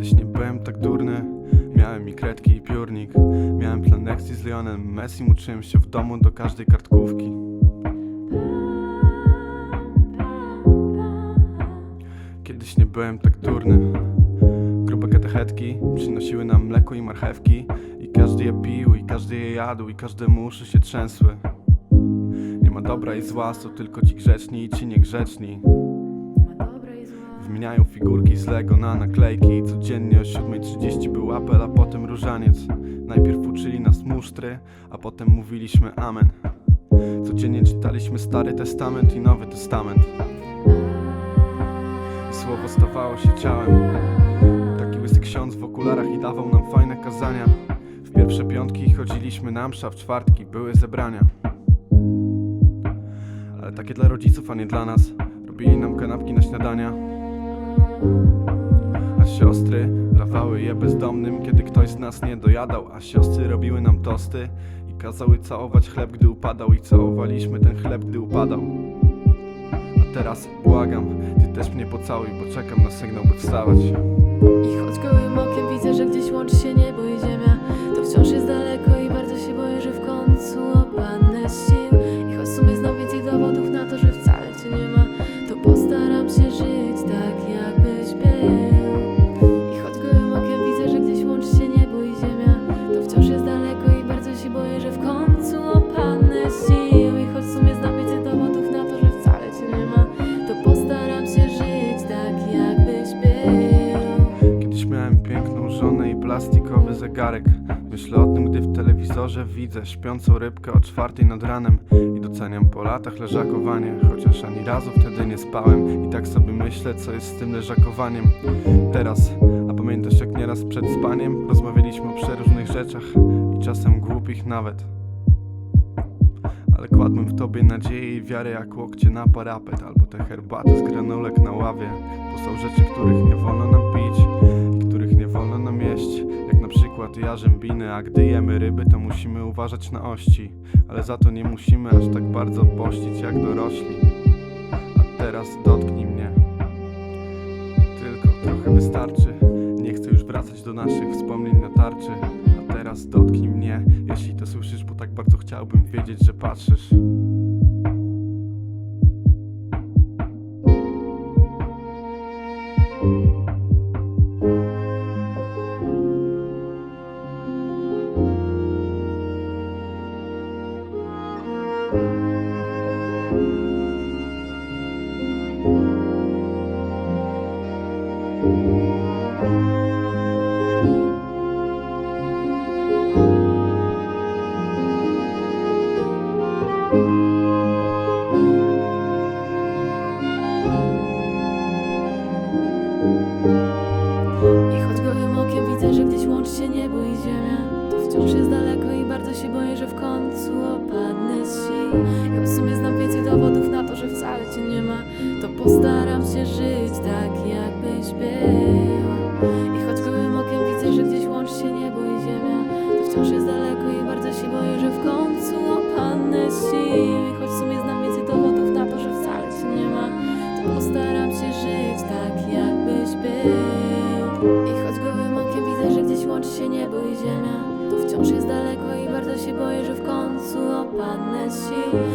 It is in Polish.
Kiedyś nie byłem tak durny. Miałem i kredki i piórnik. Miałem plan lekcji z Lionem Messi uczyłem się w domu do każdej kartkówki. Kiedyś nie byłem tak durny. Grube katechetki przynosiły nam mleko i marchewki. I każdy je pił, i każdy je jadł, i każdemu uszy się trzęsły. Nie ma dobra i zła, są tylko ci grzeczni i ci niegrzeczni Wymieniają figurki z Lego na naklejki. Codziennie o 7.30 był apel, a potem różaniec. Najpierw uczyli nas musztry, a potem mówiliśmy amen. Codziennie czytaliśmy Stary Testament i Nowy Testament. I słowo stawało się ciałem. Taki łysy ksiądz w okularach i dawał nam fajne kazania. W pierwsze piątki chodziliśmy na msza, w czwartki były zebrania. Ale takie dla rodziców, a nie dla nas. Robili nam kanapki na śniadania a siostry dawały je bezdomnym, kiedy ktoś z nas nie dojadał. A siostry robiły nam tosty i kazały całować chleb, gdy upadał. I całowaliśmy ten chleb, gdy upadał. A teraz błagam, ty też mnie pocałuj, bo czekam na sygnał, by wstawać. I choć gołym okiem widzę, że gdzieś łączy się niebo i plastikowy zegarek. Myślę o tym, gdy w telewizorze widzę śpiącą rybkę o czwartej nad ranem I doceniam po latach leżakowanie. Chociaż ani razu wtedy nie spałem I tak sobie myślę, co jest z tym leżakowaniem. Teraz, a pamiętasz jak nieraz przed spaniem Rozmawialiśmy o przeróżnych rzeczach I czasem głupich nawet. Ale kładłem w tobie nadzieję i wiarę jak łokcie na parapet Albo te herbaty z granulek na ławie. Bo są rzeczy, których nie wolno nam pić Przykład jarzębiny A gdy jemy ryby to musimy uważać na ości. Ale za to nie musimy aż tak bardzo pościć jak dorośli. A teraz dotknij mnie. Tylko trochę wystarczy. Nie chcę już wracać do naszych wspomnień na tarczy. A teraz dotknij mnie Jeśli to słyszysz, bo tak bardzo chciałbym wiedzieć, że patrzysz się niebo i ziemia To wciąż jest daleko i bardzo się boję, że w końcu opadnę z sił. Ja w sumie znam więcej dowodów na to, że wcale cię nie ma To postaram się żyć tak jakbyś był. I choć gołym okiem widzę, że gdzieś łączy się niebo i ziemia To wciąż jest daleko i bardzo się boję, że w końcu końcu opadnę z sił